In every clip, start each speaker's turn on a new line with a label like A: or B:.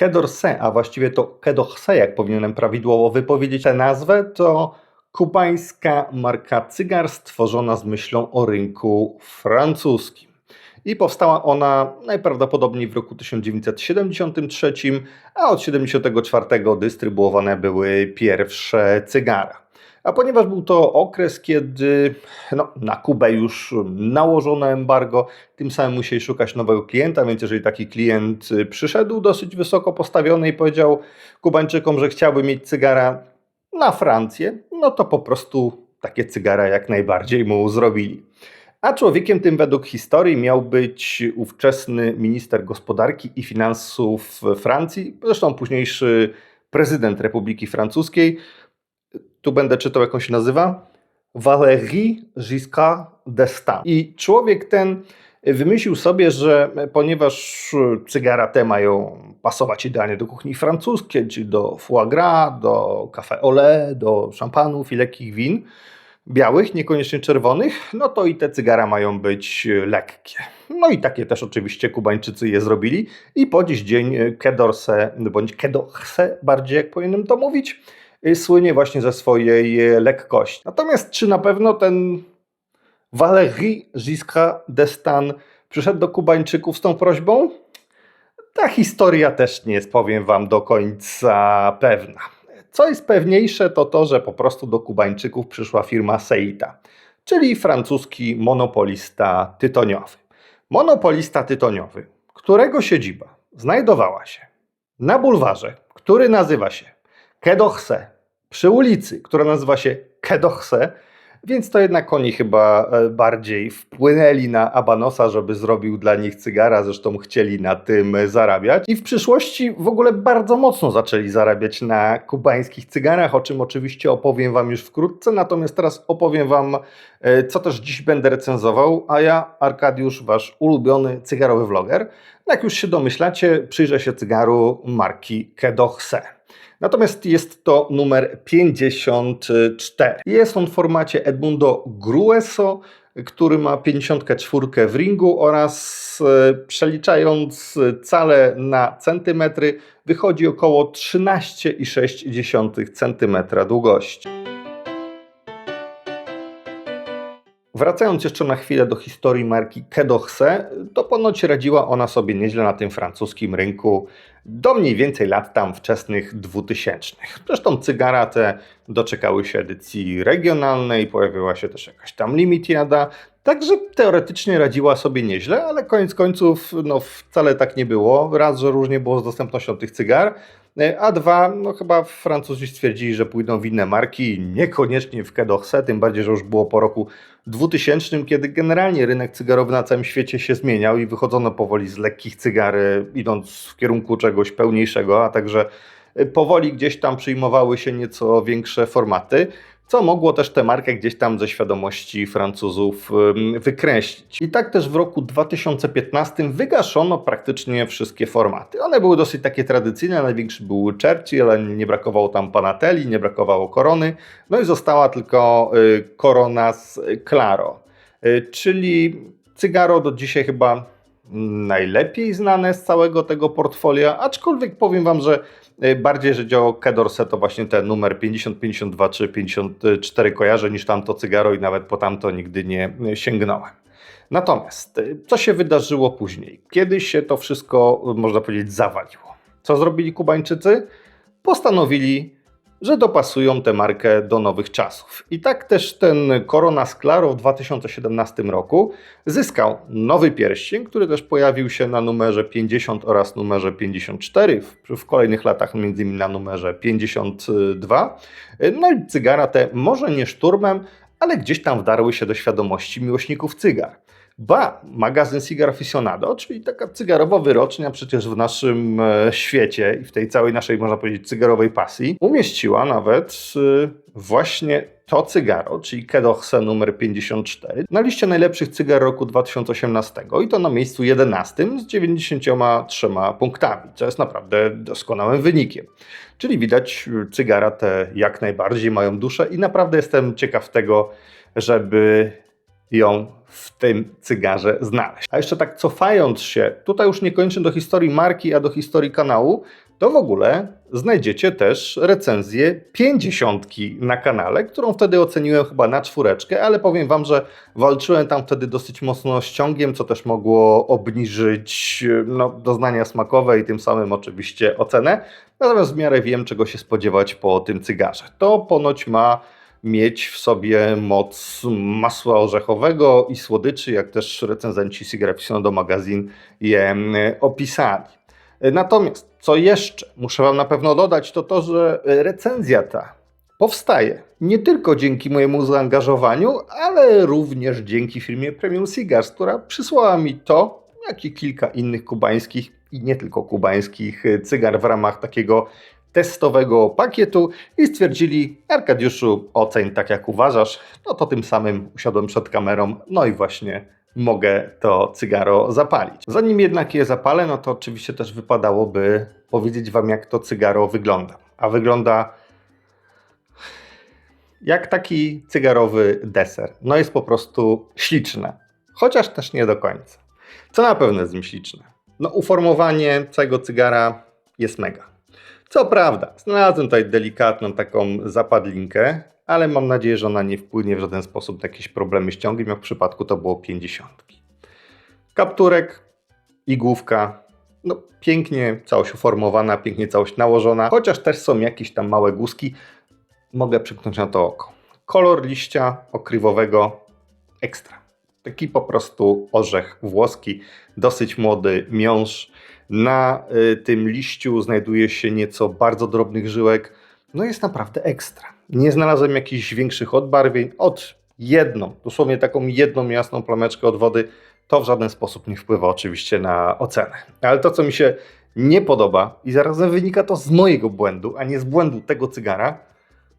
A: Kedorse, a właściwie to Kedorse, jak powinienem prawidłowo wypowiedzieć tę nazwę, to kubańska marka cygar stworzona z myślą o rynku francuskim. I powstała ona najprawdopodobniej w roku 1973, a od 1974 dystrybuowane były pierwsze cygara. A ponieważ był to okres, kiedy no, na Kubę już nałożono embargo, tym samym musieli szukać nowego klienta, więc jeżeli taki klient przyszedł dosyć wysoko postawiony i powiedział Kubańczykom, że chciałby mieć cygara na Francję, no to po prostu takie cygara jak najbardziej mu zrobili. A człowiekiem tym według historii miał być ówczesny minister gospodarki i finansów Francji, zresztą późniejszy prezydent Republiki Francuskiej. Tu będę czytał, jak on się nazywa. Valéry Giscard d'Estaing. I człowiek ten wymyślił sobie, że ponieważ cygara te mają pasować idealnie do kuchni francuskiej, czyli do foie gras, do café au lait, do szampanów i lekkich win, białych, niekoniecznie czerwonych, no to i te cygara mają być lekkie. No i takie też oczywiście Kubańczycy je zrobili i po dziś dzień Kedorse, bądź Kedorse bardziej jak powinienem to mówić, słynie właśnie ze swojej lekkości. Natomiast czy na pewno ten Valéry Giscard d'Estaing przyszedł do Kubańczyków z tą prośbą? Ta historia też nie jest, powiem wam, do końca pewna. Co jest pewniejsze, to to, że po prostu do Kubańczyków przyszła firma Seita, czyli francuski monopolista tytoniowy. Monopolista tytoniowy, którego siedziba znajdowała się na bulwarze, który nazywa się Kedochse, przy ulicy, która nazywa się Kedochse, więc to jednak oni chyba e, bardziej wpłynęli na Abanosa, żeby zrobił dla nich cygara, zresztą chcieli na tym zarabiać. I w przyszłości w ogóle bardzo mocno zaczęli zarabiać na kubańskich cygarach, o czym oczywiście opowiem Wam już wkrótce. Natomiast teraz opowiem Wam, e, co też dziś będę recenzował, a ja, Arkadiusz, Wasz ulubiony cygarowy vloger. Jak już się domyślacie, przyjrzę się cygaru marki Kedochse. Natomiast jest to numer 54. Jest on w formacie Edmundo Grueso, który ma 54 w ringu oraz e, przeliczając cale na centymetry wychodzi około 13,6 cm długości. Wracając jeszcze na chwilę do historii marki Kedochse, to ponoć radziła ona sobie nieźle na tym francuskim rynku do mniej więcej lat tam wczesnych 2000. Zresztą cygara te doczekały się edycji regionalnej, pojawiła się też jakaś tam limitiada, także teoretycznie radziła sobie nieźle, ale koniec końców no, wcale tak nie było. Raz, że różnie było z dostępnością tych cygar, a dwa, no chyba Francuzi stwierdzili, że pójdą w inne marki, niekoniecznie w Kedochse, tym bardziej, że już było po roku 2000, kiedy generalnie rynek cygarowy na całym świecie się zmieniał i wychodzono powoli z lekkich cygar, idąc w kierunku czegoś pełniejszego, a także powoli gdzieś tam przyjmowały się nieco większe formaty co mogło też tę markę gdzieś tam ze świadomości Francuzów wykreślić. I tak też w roku 2015 wygaszono praktycznie wszystkie formaty. One były dosyć takie tradycyjne, największy był Churchill, ale nie brakowało tam Panatelli, nie brakowało Korony, no i została tylko y, Corona z Claro, y, czyli cygaro do dzisiaj chyba najlepiej znane z całego tego portfolio, aczkolwiek powiem Wam, że e, bardziej, że działo Kedorse to właśnie ten numer 50, 52 czy 54 kojarzę niż tamto cygaro i nawet po tamto nigdy nie sięgnąłem. Natomiast e, co się wydarzyło później? Kiedy się to wszystko, można powiedzieć, zawaliło? Co zrobili Kubańczycy? Postanowili że dopasują tę markę do nowych czasów. I tak też ten Corona Sclaro w 2017 roku zyskał nowy pierścień, który też pojawił się na numerze 50 oraz numerze 54, w, w kolejnych latach między innymi na numerze 52. No i cygara te może nie szturmem, ale gdzieś tam wdarły się do świadomości miłośników cygar. Ba, magazyn Cigar Aficionado, czyli taka cygarowa wyrocznia przecież w naszym e, świecie i w tej całej naszej, można powiedzieć, cygarowej pasji, umieściła nawet e, właśnie to cygaro, czyli Kedochse numer 54, na liście najlepszych cygar roku 2018 i to na miejscu 11 z 93 punktami, co jest naprawdę doskonałym wynikiem. Czyli widać, cygara te jak najbardziej mają duszę i naprawdę jestem ciekaw tego, żeby ją w tym cygarze znaleźć. A jeszcze tak cofając się, tutaj już nie kończę do historii marki, a do historii kanału, to w ogóle znajdziecie też recenzję 50 na kanale, którą wtedy oceniłem chyba na czwóreczkę, ale powiem Wam, że walczyłem tam wtedy dosyć mocno z ciągiem, co też mogło obniżyć no, doznania smakowe i tym samym oczywiście ocenę. Natomiast w miarę wiem, czego się spodziewać po tym cygarze. To ponoć ma mieć w sobie moc masła orzechowego i słodyczy, jak też recenzenci Cigarette do magazyn je mm, opisali. Natomiast, co jeszcze muszę Wam na pewno dodać, to to, że recenzja ta powstaje nie tylko dzięki mojemu zaangażowaniu, ale również dzięki firmie Premium Cigars, która przysłała mi to, jak i kilka innych kubańskich i nie tylko kubańskich cygar w ramach takiego testowego pakietu i stwierdzili, Arkadiuszu, oceń tak jak uważasz, no to tym samym usiadłem przed kamerą, no i właśnie mogę to cygaro zapalić. Zanim jednak je zapalę, no to oczywiście też wypadałoby powiedzieć Wam, jak to cygaro wygląda. A wygląda jak taki cygarowy deser. No jest po prostu śliczne, chociaż też nie do końca. Co na pewno jest śliczne? No uformowanie całego cygara jest mega. Co prawda, znalazłem tutaj delikatną taką zapadlinkę, ale mam nadzieję, że ona nie wpłynie w żaden sposób na jakieś problemy z ciągiem, jak w przypadku to było 50. Kapturek, igłówka, no pięknie całość uformowana, pięknie całość nałożona, chociaż też są jakieś tam małe guski, mogę przyknąć na to oko. Kolor liścia okrywowego ekstra. Taki po prostu orzech włoski, dosyć młody miąższ. Na y, tym liściu znajduje się nieco bardzo drobnych żyłek. No jest naprawdę ekstra. Nie znalazłem jakichś większych odbarwień. Od jedną, dosłownie taką jedną jasną plameczkę od wody, to w żaden sposób nie wpływa oczywiście na ocenę. Ale to, co mi się nie podoba i zarazem wynika to z mojego błędu, a nie z błędu tego cygara,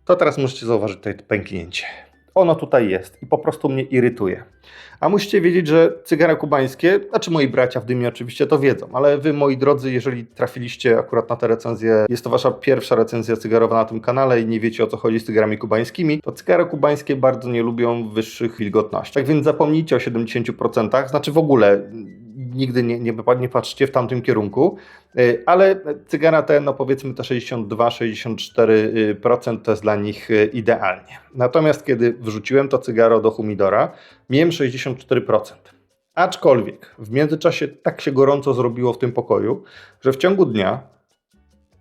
A: to teraz możecie zauważyć tutaj pęknięcie. Ono tutaj jest i po prostu mnie irytuje. A musicie wiedzieć, że cygara kubańskie, znaczy moi bracia w dymie oczywiście to wiedzą, ale wy moi drodzy, jeżeli trafiliście akurat na tę recenzję, jest to wasza pierwsza recenzja cygarowa na tym kanale i nie wiecie o co chodzi z cygarami kubańskimi, to cygara kubańskie bardzo nie lubią wyższych wilgotności. Tak więc zapomnijcie o 70%, znaczy w ogóle nigdy nie, nie, nie w tamtym kierunku, y, ale cygara te, no powiedzmy te 62-64% to jest dla nich y, idealnie. Natomiast kiedy wrzuciłem to cygaro do humidora, miałem 64%. Aczkolwiek w międzyczasie tak się gorąco zrobiło w tym pokoju, że w ciągu dnia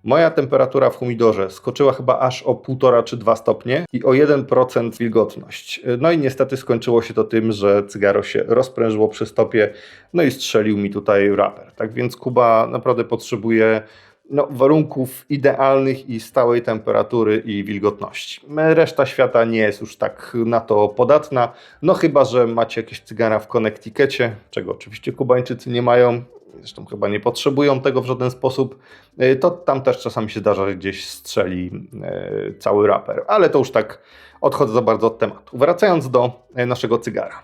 A: Moja temperatura w humidorze skoczyła chyba aż o 1,5 czy 2 stopnie i o 1% wilgotność. No i niestety skończyło się to tym, że cygaro się rozprężyło przy stopie, no i strzelił mi tutaj raper. Tak więc Kuba naprawdę potrzebuje no, warunków idealnych i stałej temperatury i wilgotności. Reszta świata nie jest już tak na to podatna, no chyba, że macie jakieś cygara w Connecticutie, czego oczywiście Kubańczycy nie mają, zresztą chyba nie potrzebują tego w żaden sposób, e, to tam też czasami się zdarza, że gdzieś strzeli e, cały raper. Ale to już tak odchodzę za bardzo od tematu. Wracając do e, naszego cygara.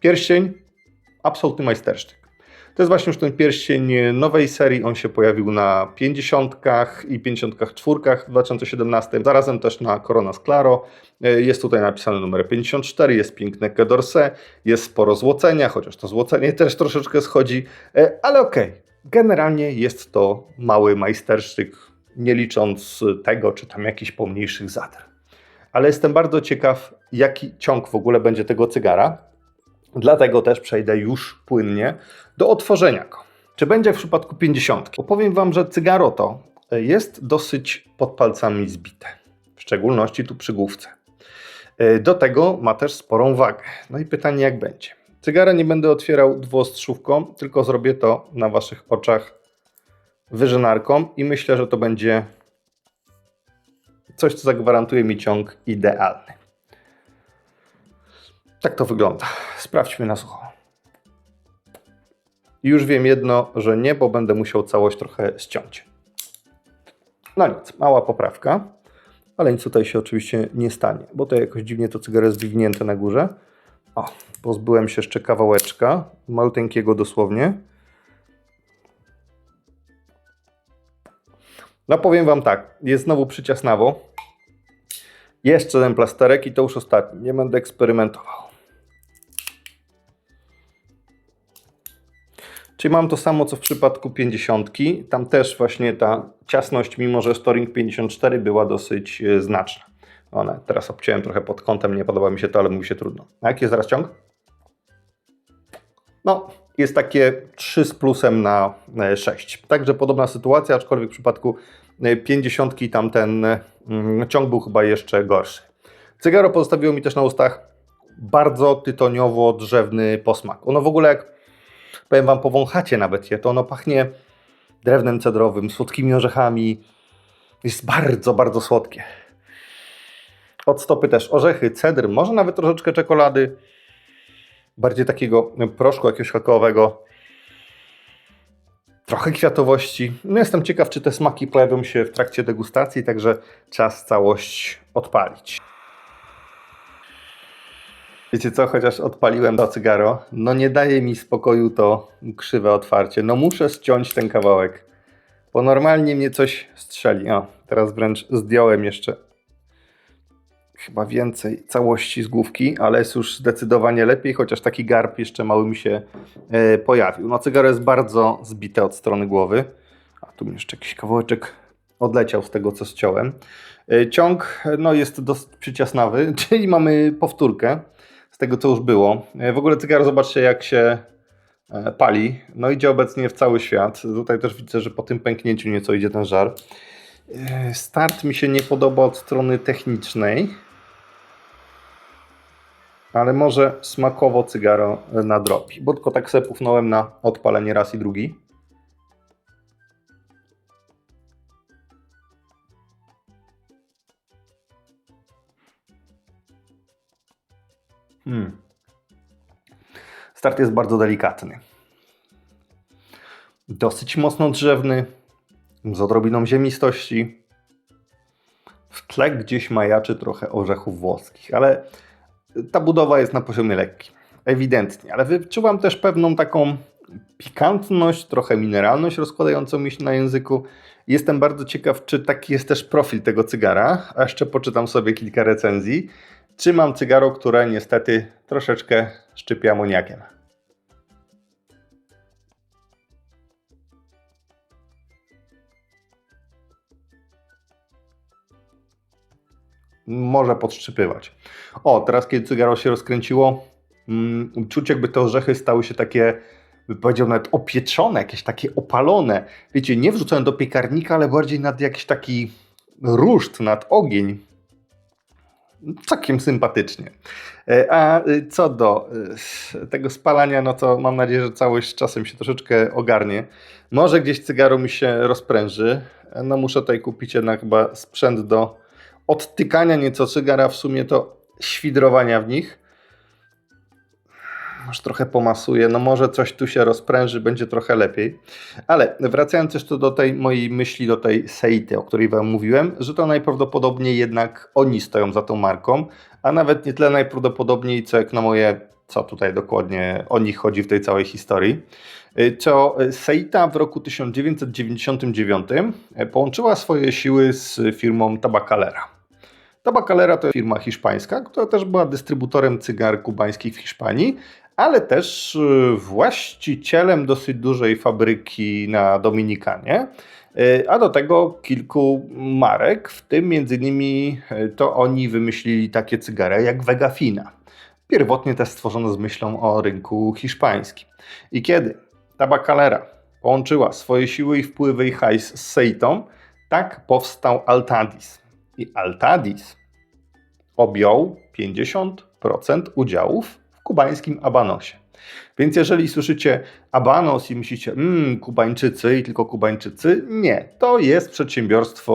A: Pierścień, absolutny majstersztyk. To jest właśnie już ten pierścień nowej serii. On się pojawił na 50 i 54 w 2017. Zarazem też na Corona Sclaro. Jest tutaj napisany numer 54, jest piękne Kedorse, jest sporo złocenia, chociaż to złocenie też troszeczkę schodzi, ale okej. Okay. Generalnie jest to mały majstersztyk, nie licząc tego, czy tam jakichś pomniejszych zader. Ale jestem bardzo ciekaw, jaki ciąg w ogóle będzie tego cygara. Dlatego też przejdę już płynnie do otworzenia go. Czy będzie w przypadku 50? Opowiem Wam, że cygaro to jest dosyć pod palcami zbite, w szczególności tu przy główce. Do tego ma też sporą wagę. No i pytanie, jak będzie? Cygara nie będę otwierał dwuostrzówką, tylko zrobię to na Waszych oczach wyżynarką i myślę, że to będzie coś, co zagwarantuje mi ciąg idealny. Tak to wygląda. Sprawdźmy na sucho. I już wiem jedno, że nie, bo będę musiał całość trochę ściąć. No nic, mała poprawka, ale nic tutaj się oczywiście nie stanie, bo to jakoś dziwnie to cygaro jest zwinięte na górze. O, pozbyłem się jeszcze kawałeczka, maluteńkiego dosłownie. No powiem Wam tak, jest znowu przyciasnawo. Jeszcze ten plasterek i to już ostatni, nie będę eksperymentował. Czyli mam to samo co w przypadku 50. Tam też właśnie ta ciasność, mimo że Storing 54 była dosyć e, znaczna. One, teraz obciąłem trochę pod kątem, nie podoba mi się to, ale mówi się trudno. A jaki jest zaraz ciąg? No, jest takie 3 z plusem na e, 6. Także podobna sytuacja, aczkolwiek w przypadku e, 50 tam ten ciąg był chyba jeszcze gorszy. Cygaro pozostawiło mi też na ustach bardzo tytoniowo-drzewny posmak. Ono w ogóle jak powiem Wam, powąchacie nawet je, to ono pachnie drewnem cedrowym, słodkimi orzechami. Jest bardzo, bardzo słodkie. Od stopy też orzechy, cedr, może nawet troszeczkę czekolady. Bardziej takiego proszku jakiegoś kakaowego. Trochę kwiatowości. No jestem ciekaw, czy te smaki pojawią się w trakcie degustacji, także czas całość odpalić. Wiecie co, chociaż odpaliłem to cygaro, no nie daje mi spokoju to krzywe otwarcie. No muszę ściąć ten kawałek, bo normalnie mnie coś strzeli. O, teraz wręcz zdjąłem jeszcze chyba więcej całości z główki, ale jest już zdecydowanie lepiej, chociaż taki garb jeszcze mały mi się e, pojawił. No cygaro jest bardzo zbite od strony głowy. A tu mi jeszcze jakiś kawałeczek odleciał z tego, co ściąłem. E, ciąg no, jest dosyć przyciasnawy, czyli mamy powtórkę z tego, co już było. E, W ogóle cygaro, zobaczcie, jak się e, pali. No idzie obecnie w cały świat. Tutaj też widzę, że po tym pęknięciu nieco idzie ten żar. E, Start mi się nie podoba od strony technicznej. Ale może smakowo cygaro nadrobi. Bo tylko tak sobie pufnąłem na odpalenie raz i drugi. Hmm. Start jest bardzo delikatny. Dosyć mocno drzewny, z odrobiną ziemistości. W tle gdzieś majaczy trochę orzechów włoskich, ale ta budowa jest na poziomie lekkim. Ewidentnie, ale wyczuwam też pewną taką pikantność, trochę mineralność rozkładającą mi się na języku. Jestem bardzo ciekaw, czy taki jest też profil tego cygara, a jeszcze poczytam sobie kilka recenzji. Czy mam cygaro, które niestety troszeczkę szczypie amoniakiem. Może podszczypywać. O, teraz kiedy cygaro się rozkręciło, mm, czuć jakby te orzechy stały się takie, by powiedział nawet opieczone, jakieś takie opalone. Wiecie, nie wrzucone do piekarnika, ale bardziej nad jakiś taki ruszt, nad ogień. Całkiem sympatycznie. E, A y, co do y, tego spalania, no to mam nadzieję, że całość czasem się troszeczkę ogarnie. Może gdzieś cygaro mi się rozpręży. E, No muszę tutaj kupić jednak chyba sprzęt do odtykania nieco cygara, w sumie to świdrowania w nich. Może trochę pomasuję, no może coś tu się rozpręży, będzie trochę lepiej. Ale wracając jeszcze do tej mojej myśli, do tej Seity, o której Wam mówiłem, że to najprawdopodobniej jednak oni stoją za tą marką, a nawet nie tyle najprawdopodobniej, co jak na moje, co tutaj dokładnie o nich chodzi w tej całej historii. Co Seita w roku 1999 połączyła swoje siły z firmą Tabacalera. Tabacalera to firma hiszpańska, która też była dystrybutorem cygar kubańskich w Hiszpanii, ale też y, właścicielem dosyć dużej fabryki na Dominikanie, y, a do tego kilku marek, w tym między innymi y, to oni wymyślili takie cygary jak Vegafina. Pierwotnie też stworzono z myślą o rynku hiszpańskim. I kiedy Tabacalera połączyła swoje siły i wpływy i hajs z Seitą, tak powstał Altadis. I Altadis objął 50% udziałów kubańskim Abanosie. Więc jeżeli słyszycie Abanos i myślicie, mmm, Kubańczycy i tylko Kubańczycy, nie. To jest przedsiębiorstwo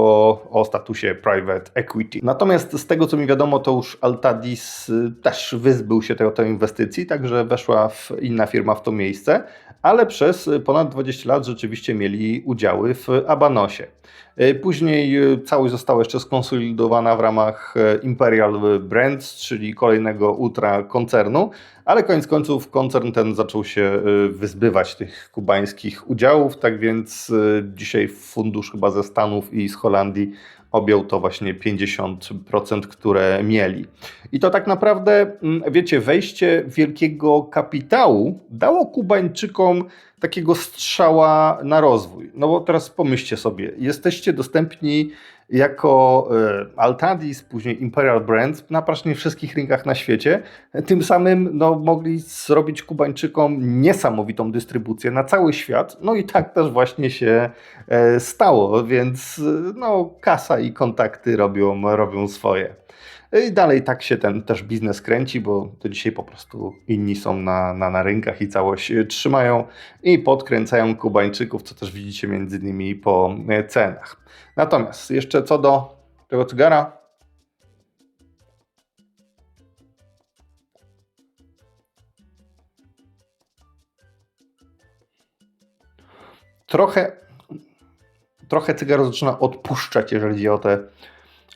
A: o statusie private equity. Natomiast z tego co mi wiadomo, to już Altadis y, też wyzbył się tego, tej inwestycji, także weszła inna firma w to miejsce, ale przez ponad 20 lat rzeczywiście mieli udziały w Abanosie. E, Później e, całość została jeszcze skonsolidowana w ramach Imperial Brands, czyli kolejnego ultra koncernu, ale koniec końców koncern ten zaczął się wyzbywać tych kubańskich udziałów, tak więc dzisiaj fundusz chyba ze Stanów i z Holandii objął to właśnie 50%, które mieli. I to tak naprawdę, mm, wiecie, wejście wielkiego kapitału dało Kubańczykom takiego strzała na rozwój. No bo teraz pomyślcie sobie, jesteście dostępni jako e, Altadis, później Imperial Brands na praktycznie wszystkich rynkach na świecie. Tym samym no, mogli zrobić Kubańczykom niesamowitą dystrybucję na cały świat. No i tak też właśnie się e, stało, więc e, no, kasa i kontakty robią, robią swoje. I dalej tak się ten też biznes kręci, bo to dzisiaj po prostu inni są na, na, na rynkach i całość e, trzymają i podkręcają Kubańczyków, co też widzicie między innymi po e, cenach. Natomiast jeszcze co do tego cygara, trochę, trochę cygaro zaczyna odpuszczać, jeżeli chodzi o te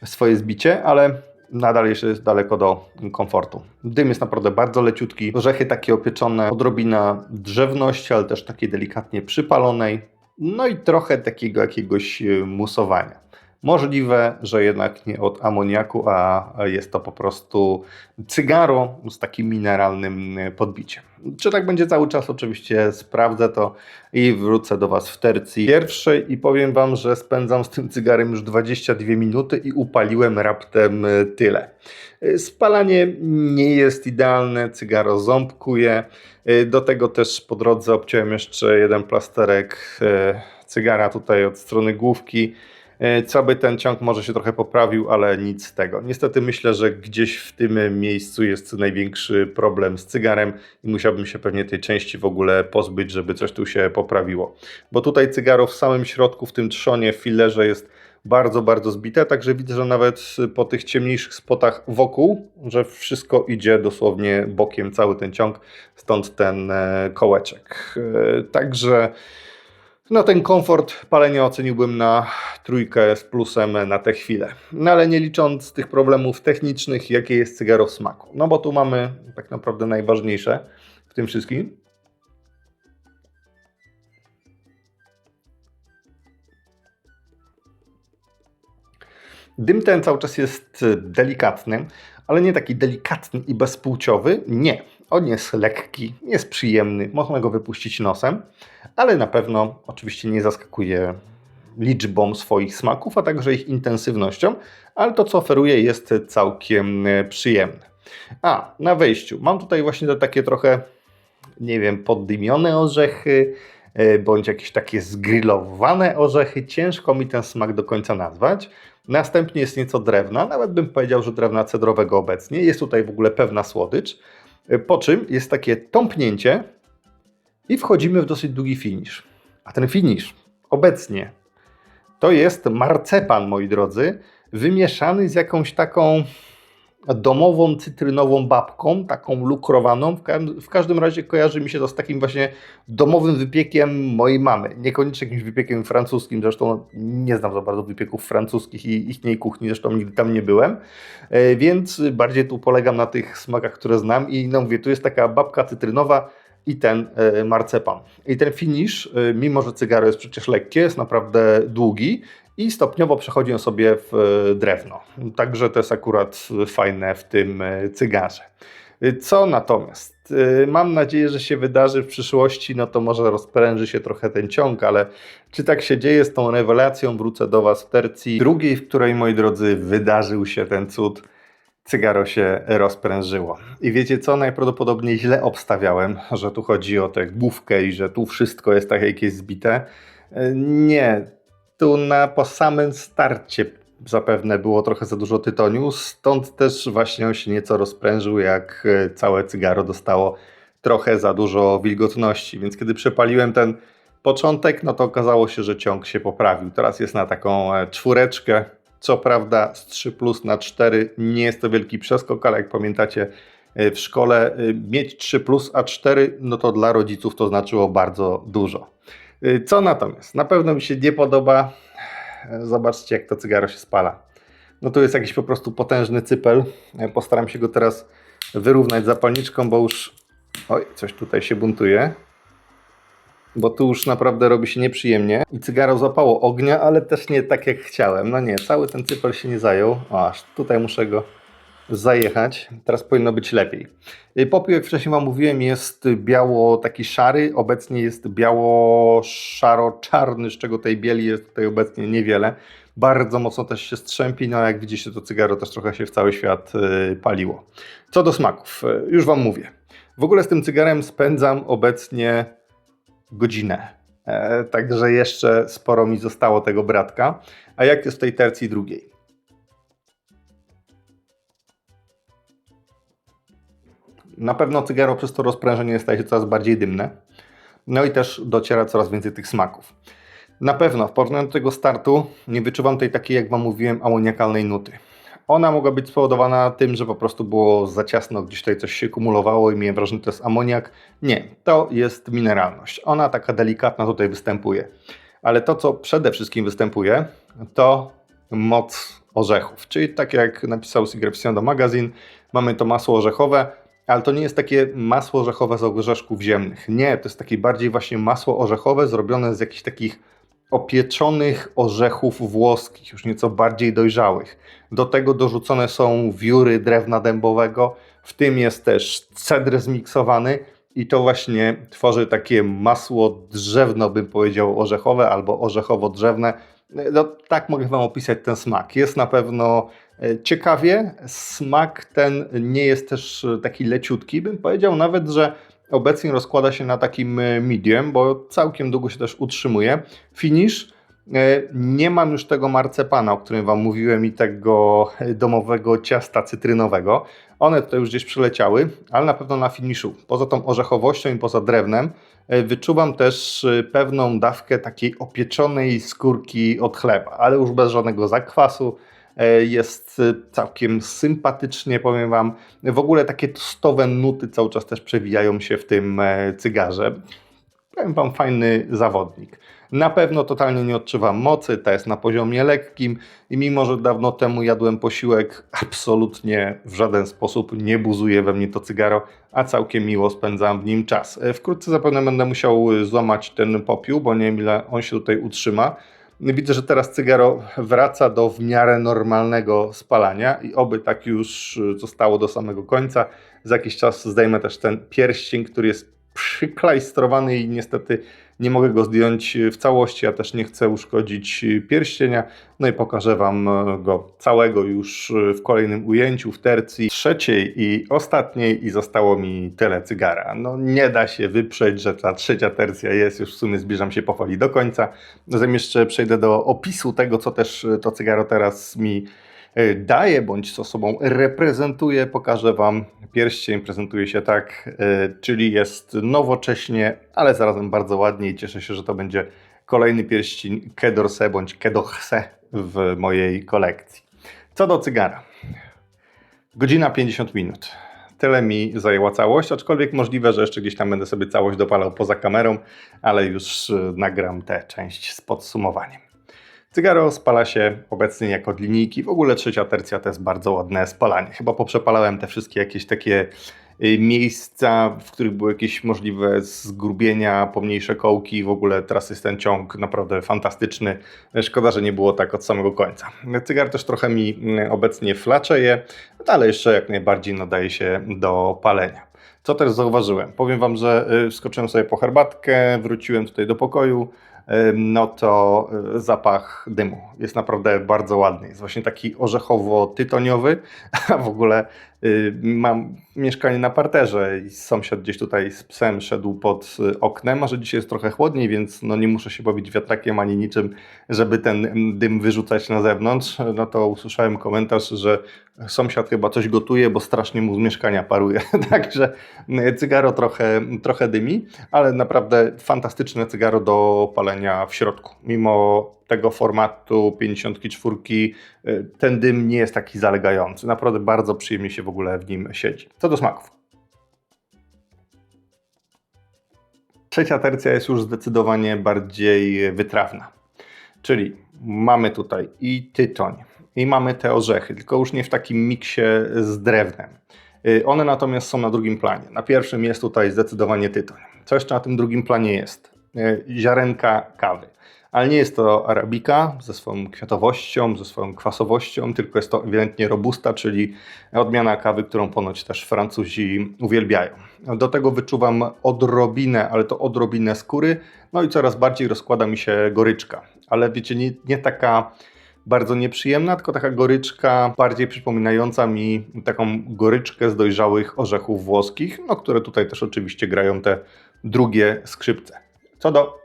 A: swoje zbicie, ale nadal jeszcze jest daleko do komfortu. Dym jest naprawdę bardzo leciutki, orzechy takie opieczone, odrobina drzewności, ale też takiej delikatnie przypalonej, no i trochę takiego jakiegoś e, musowania. Możliwe, że jednak nie od amoniaku, a jest to po prostu cygaro z takim mineralnym podbiciem. Czy tak będzie cały czas? Oczywiście sprawdzę to i wrócę do Was w tercji pierwszej i powiem Wam, że spędzam z tym cygarem już 22 minuty i upaliłem raptem tyle. Spalanie nie jest idealne, cygaro ząbkuje. Do tego też po drodze obciąłem jeszcze jeden plasterek e, cygara tutaj od strony główki. E, Co by ten ciąg może się trochę poprawił, ale nic z tego. Niestety myślę, że gdzieś w tym miejscu jest największy problem z cygarem i musiałbym się pewnie tej części w ogóle pozbyć, żeby coś tu się poprawiło. Bo tutaj cygaro w samym środku, w tym trzonie, w filerze jest bardzo, bardzo zbite, także widzę, że nawet po tych ciemniejszych spotach wokół, że wszystko idzie dosłownie bokiem, cały ten ciąg, stąd ten e, kołeczek. E, Także no ten komfort palenia oceniłbym na trójkę z plusem na tę chwilę. No ale nie licząc tych problemów technicznych, jakie jest cygaro smaku. No bo tu mamy tak naprawdę najważniejsze w tym wszystkim. Dym ten cały czas jest delikatny, ale nie taki delikatny i bezpłciowy. Nie. On jest lekki, jest przyjemny, można go wypuścić nosem, ale na pewno oczywiście nie zaskakuje liczbą swoich smaków, a także ich intensywnością, ale to co oferuje jest całkiem e, przyjemne. A, na wejściu mam tutaj właśnie te takie trochę, nie wiem, poddymione orzechy, e, bądź jakieś takie zgrillowane orzechy. Ciężko mi ten smak do końca nazwać. Następnie jest nieco drewna, nawet bym powiedział, że drewna cedrowego obecnie. Jest tutaj w ogóle pewna słodycz. E, Po czym jest takie tąpnięcie i wchodzimy w dosyć długi finish. A ten finish obecnie to jest marcepan, moi drodzy, wymieszany z jakąś taką domową, cytrynową babką, taką lukrowaną. W, ka- w każdym razie kojarzy mi się to z takim właśnie domowym wypiekiem mojej mamy. Niekoniecznie jakimś wypiekiem francuskim, zresztą nie znam za bardzo wypieków francuskich i ich kuchni, zresztą nigdy tam nie byłem, E, więc bardziej tu polegam na tych smakach, które znam i no mówię, tu jest taka babka cytrynowa i ten e, marcepan. I ten finish, e, mimo że cygaro jest przecież lekkie, jest naprawdę długi i stopniowo przechodzi on sobie w e, drewno. Także to jest akurat fajne w tym e, cygarze. E, Co natomiast? Mam nadzieję, że się wydarzy w przyszłości, no to może rozpręży się trochę ten ciąg, ale czy tak się dzieje z tą rewelacją? Wrócę do Was w tercji drugiej, w której, moi drodzy, wydarzył się ten cud. Cygaro się rozprężyło. I wiecie co? Najprawdopodobniej źle obstawiałem, że tu chodzi o tę główkę i że tu wszystko jest tak jakieś zbite. Nie. Na po samym starcie zapewne było trochę za dużo tytoniu, stąd też właśnie on się nieco rozprężył, jak e, całe cygaro dostało trochę za dużo wilgotności. Więc kiedy przepaliłem ten początek, no to okazało się, że ciąg się poprawił. Teraz jest na taką e, czwóreczkę. Co prawda z 3 plus na 4 nie jest to wielki przeskok, ale jak pamiętacie e, w szkole, mieć 3 plus a 4, no to dla rodziców to znaczyło bardzo dużo. E, Co natomiast? Na pewno mi się nie podoba Zobaczcie, jak to cygaro się spala. No tu jest jakiś po prostu potężny cypel. E, Postaram się go teraz wyrównać zapalniczką, bo już... Oj, coś tutaj się buntuje. Bo tu już naprawdę robi się nieprzyjemnie. I cygaro złapało ognia, ale też nie tak jak chciałem. No nie, cały ten cypel się nie zajął. O, aż tutaj muszę go zajechać. Teraz powinno być lepiej. Y, Popiół, jak wcześniej Wam mówiłem, jest biało taki szary. Obecnie jest biało-szaro-czarny, z czego tej bieli jest tutaj obecnie niewiele. Bardzo mocno też się strzępi, no jak widzicie to cygaro też trochę się w cały świat y, paliło. Co do smaków, y, już Wam mówię. W ogóle z tym cygarem spędzam obecnie godzinę. E, także jeszcze sporo mi zostało tego bratka. A jak jest w tej tercji drugiej? Na pewno cygaro przez to rozprężenie staje się coraz bardziej dymne. No i też dociera coraz więcej tych smaków. Na pewno w porównaniu do tego startu nie wyczuwam tej takiej, jak Wam mówiłem, amoniakalnej nuty. Ona mogła być spowodowana tym, że po prostu było za ciasno, gdzieś tutaj coś się kumulowało i miałem wrażenie, że to jest amoniak. Nie, to jest mineralność. Ona taka delikatna tutaj występuje. Ale to, co przede wszystkim występuje, to moc orzechów. Czyli tak jak napisał Sigrefiando Magazine, mamy to masło orzechowe, ale to nie jest takie masło orzechowe z orzeszków ziemnych. Nie, to jest takie bardziej właśnie masło orzechowe zrobione z jakichś takich opieczonych orzechów włoskich, już nieco bardziej dojrzałych. Do tego dorzucone są wióry drewna dębowego, w tym jest też cedr zmiksowany i to właśnie tworzy takie masło drzewno, bym powiedział, orzechowe albo orzechowo-drzewne. No, tak mogę Wam opisać ten smak. Jest na pewno e, ciekawie. Smak ten nie jest też e, taki leciutki. Bym powiedział nawet, że obecnie rozkłada się na takim e, medium, bo całkiem długo się też utrzymuje. Finish. Nie mam już tego marcepana, o którym Wam mówiłem, i tego domowego ciasta cytrynowego. One tutaj już gdzieś przeleciały, ale na pewno na finiszu. Poza tą orzechowością i poza drewnem, wyczuwam też e, pewną dawkę takiej opieczonej skórki od chleba, ale już bez żadnego zakwasu. E, Jest e, całkiem sympatycznie, powiem Wam. W ogóle takie tostowe nuty cały czas też przewijają się w tym e, cygarze. Powiem Wam, fajny zawodnik. Na pewno totalnie nie odczuwam mocy, ta jest na poziomie lekkim i mimo, że dawno temu jadłem posiłek, absolutnie w żaden sposób nie buzuje we mnie to cygaro, a całkiem miło spędzam w nim czas. E, Wkrótce zapewne będę musiał e, złamać ten popiół, bo nie wiem ile on się tutaj utrzyma. Widzę, że teraz cygaro wraca do w miarę normalnego spalania i oby tak już e, zostało do samego końca. Za jakiś czas zdejmę też ten pierścień, który jest przyklajstrowany i niestety nie mogę go zdjąć w całości, ja też nie chcę uszkodzić pierścienia. No i pokażę Wam go całego już w kolejnym ujęciu, w tercji trzeciej i ostatniej i zostało mi tyle cygara. No nie da się wyprzeć, że ta trzecia tercja jest, już w sumie zbliżam się powoli do końca. Zanim jeszcze przejdę do opisu tego, co też to cygaro teraz mi e, daje, bądź co sobą reprezentuje, pokażę Wam. Pierścień prezentuje się tak, e, czyli jest nowocześnie, ale zarazem bardzo ładnie i cieszę się, że to będzie kolejny pierścień Kedorse bądź Kedochse w mojej kolekcji. Co do cygara. Godzina 50 minut. Tyle mi zajęła całość, aczkolwiek możliwe, że jeszcze gdzieś tam będę sobie całość dopalał poza kamerą, ale już e, nagram tę część z podsumowaniem. Cygaro spala się obecnie jak od linijki. W ogóle trzecia tercja to jest bardzo ładne spalanie. Chyba poprzepalałem te wszystkie jakieś takie y, miejsca, w których były jakieś możliwe zgrubienia, pomniejsze kołki. W ogóle teraz jest ten ciąg naprawdę fantastyczny. Szkoda, że nie było tak od samego końca. Cygar też trochę mi y, obecnie flaczeje, ale jeszcze jak najbardziej nadaje się do palenia. Co też zauważyłem? Powiem Wam, że y, wskoczyłem sobie po herbatkę, wróciłem tutaj do pokoju, no to y, zapach dymu jest naprawdę bardzo ładny. Jest właśnie taki orzechowo-tytoniowy, a w ogóle mam mieszkanie na parterze i sąsiad gdzieś tutaj z psem szedł pod y, oknem, a że dzisiaj jest trochę chłodniej, więc no nie muszę się bawić wiatrakiem ani niczym, żeby ten mm, dym wyrzucać na zewnątrz. No to usłyszałem komentarz, że sąsiad chyba coś gotuje, bo strasznie mu z mieszkania paruje. Także y, cygaro trochę, trochę dymi, ale naprawdę fantastyczne cygaro do palenia w środku. Mimo tego formatu 54 y, ten dym nie jest taki zalegający. Naprawdę bardzo przyjemnie się w ogóle w nim siedzi. Co do smaków. Trzecia tercja jest już zdecydowanie bardziej wytrawna. Czyli mamy tutaj i tytoń, i mamy te orzechy, tylko już nie w takim miksie z drewnem. Y, One natomiast są na drugim planie. Na pierwszym jest tutaj zdecydowanie tytoń. Co jeszcze na tym drugim planie jest? Y, Ziarenka kawy. Ale nie jest to arabika ze swoją kwiatowością, ze swoją kwasowością, tylko jest to ewidentnie robusta, czyli odmiana kawy, którą ponoć też Francuzi uwielbiają. Do tego wyczuwam odrobinę, ale to odrobinę skóry, no i coraz bardziej rozkłada mi się goryczka. Ale wiecie, nie, nie taka bardzo nieprzyjemna, tylko taka goryczka bardziej przypominająca mi taką goryczkę z dojrzałych orzechów włoskich, no które tutaj też oczywiście grają te drugie skrzypce. Co do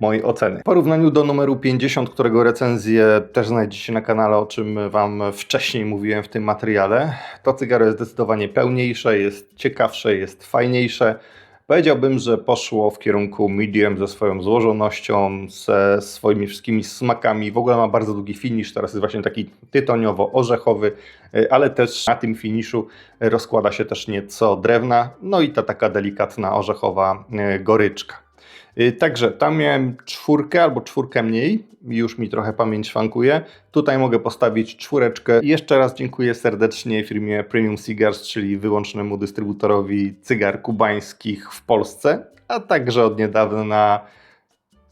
A: mojej oceny. W porównaniu do numeru 50, którego recenzję też znajdziecie na kanale, o czym Wam wcześniej mówiłem w tym materiale, to cygaro jest zdecydowanie pełniejsze, jest ciekawsze, jest fajniejsze. Powiedziałbym, że poszło w kierunku medium ze swoją złożonością, ze swoimi wszystkimi smakami. W ogóle ma bardzo długi finish, teraz jest właśnie taki tytoniowo-orzechowy, y, ale też na tym finiszu rozkłada się też nieco drewna, no i ta taka delikatna orzechowa y, goryczka. Y, Także tam miałem czwórkę albo czwórkę mniej, już mi trochę pamięć szwankuje. Tutaj mogę postawić czwóreczkę. Jeszcze raz dziękuję serdecznie firmie Premium Cigars, czyli wyłącznemu dystrybutorowi cygar kubańskich w Polsce, a także od niedawna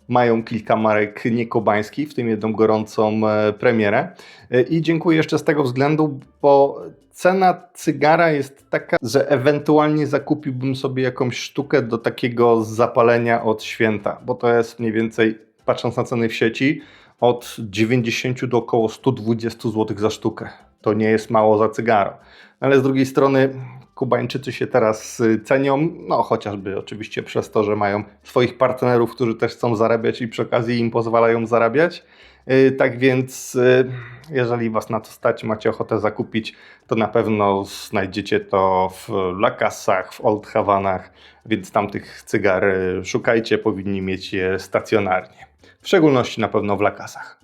A: mają kilka marek niekubańskich, w tym jedną gorącą e, premierę. E, I dziękuję jeszcze z tego względu, bo cena cygara jest taka, że ewentualnie zakupiłbym sobie jakąś sztukę do takiego zapalenia od święta, bo to jest mniej więcej, patrząc na ceny w sieci, od 90 do około 120 zł za sztukę. To nie jest mało za cygaro. Ale z drugiej strony Kubańczycy się teraz y, cenią, no chociażby oczywiście przez to, że mają swoich partnerów, którzy też chcą zarabiać i przy okazji im pozwalają zarabiać. Y, Tak więc, y, jeżeli Was na to stać, macie ochotę zakupić, to na pewno znajdziecie to w Lakasach, w Old Havanach, więc tamtych cygar szukajcie, powinni mieć je stacjonarnie. W szczególności na pewno w Lakasach.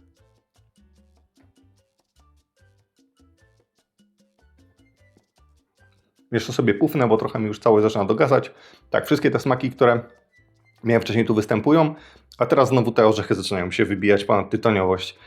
A: Jeszcze sobie pufnę, bo trochę mi już cały zaczyna dogasać. Tak, wszystkie te smaki, które miałem wcześniej tu występują, a teraz znowu te orzechy zaczynają się wybijać ponad tytoniowość.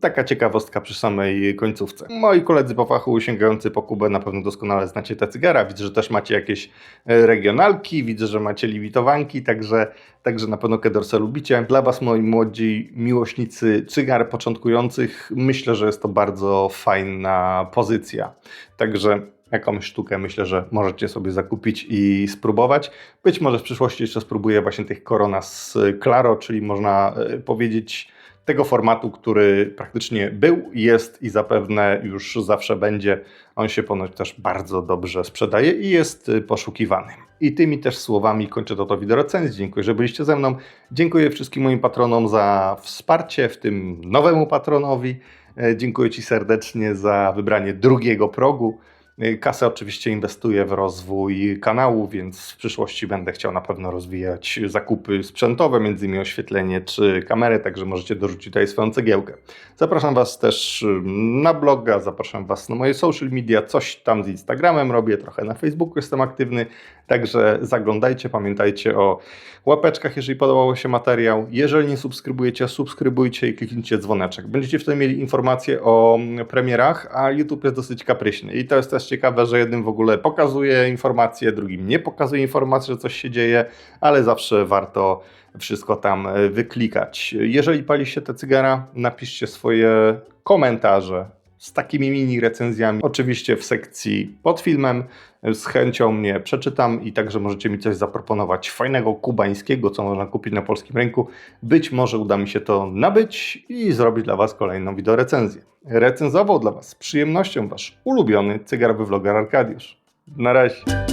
A: Taka ciekawostka przy samej końcówce. Moi koledzy po fachu sięgający po Kubę na pewno doskonale znacie te cygara. Widzę, że też macie jakieś e, regionalki, widzę, że macie limitowanki, także, także na pewno Kedorsa lubicie. Dla Was, moi młodzi miłośnicy cygar początkujących, myślę, że jest to bardzo fajna pozycja. Także jakąś sztukę myślę, że możecie sobie zakupić i spróbować. Być może w przyszłości jeszcze spróbuję właśnie tych Corona z Claro, czyli można e, powiedzieć tego formatu, który praktycznie był, jest i zapewne już zawsze będzie. On się ponoć też bardzo dobrze sprzedaje i jest y, poszukiwany. I tymi też słowami kończę to, to wideo recenzji. Dziękuję, że byliście ze mną. Dziękuję wszystkim moim patronom za wsparcie, w tym nowemu patronowi. E, Dziękuję Ci serdecznie za wybranie drugiego progu. E, Kasę oczywiście inwestuję w rozwój kanału, więc w przyszłości będę chciał na pewno rozwijać zakupy sprzętowe, między innymi oświetlenie czy kamery, także możecie dorzucić tutaj swoją cegiełkę. Zapraszam Was też na bloga, zapraszam Was na moje social media, coś tam z Instagramem robię, trochę na Facebooku jestem aktywny, także zaglądajcie, pamiętajcie o łapeczkach, jeżeli podobał się materiał. Jeżeli nie subskrybujecie, subskrybujcie i kliknijcie dzwoneczek. Będziecie wtedy mieli informacje o mm, premierach, a YouTube jest dosyć kapryśny. I to jest też ciekawe, że jednym w ogóle pokazuje informacje, drugim nie pokazuje informacji, że coś się dzieje, ale zawsze warto wszystko tam e, wyklikać. Jeżeli paliście te cygara, napiszcie swoje komentarze z takimi mini recenzjami. Oczywiście w sekcji pod filmem. Z chęcią mnie przeczytam i także możecie mi coś zaproponować fajnego kubańskiego, co można kupić na polskim rynku. Być może uda mi się to nabyć i zrobić dla Was kolejną wideorecenzję. Recenzował dla Was z przyjemnością Wasz ulubiony cygarowy vloger Arkadiusz. Na razie.